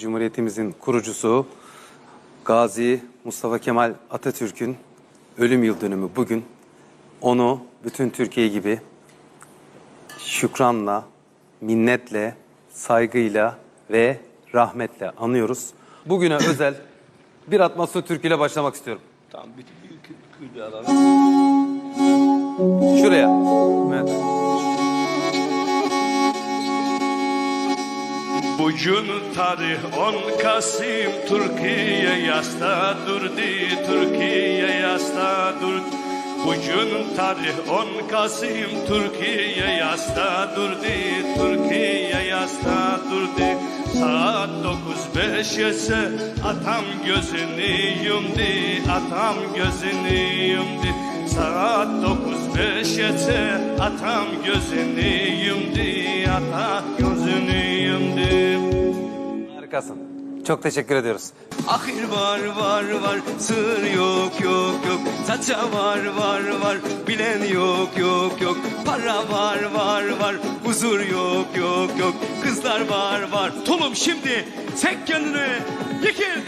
Cumhuriyetimizin kurucusu Gazi Mustafa Kemal Atatürk'ün ölüm yıl dönümü bugün. Onu bütün Türkiye gibi şükranla, minnetle, saygıyla ve rahmetle anıyoruz. Bugüne özel bir atmosfer türküyle başlamak istiyorum. Tamam bir, bir, bir, bir alalım. Şuraya. Evet. Bugün tarih 10 Kasım Türkiye yasta durdu Türkiye yasta durdu Bugün tarih 10 Kasım Türkiye yasta durdu Türkiye yasta durdu Saat 9.05 ise atam gözünü yumdu Atam gözünü yumdu. Saat 9.05 ise atam gözünü yumdu Atam gözünü Harikasın. Çok teşekkür ediyoruz. Ahir var var var. Sır yok yok yok. Saça var var var. Bilen yok yok yok. Para var var var. Huzur yok yok yok. Kızlar var var. Tulum şimdi. Çek kendini. Yekil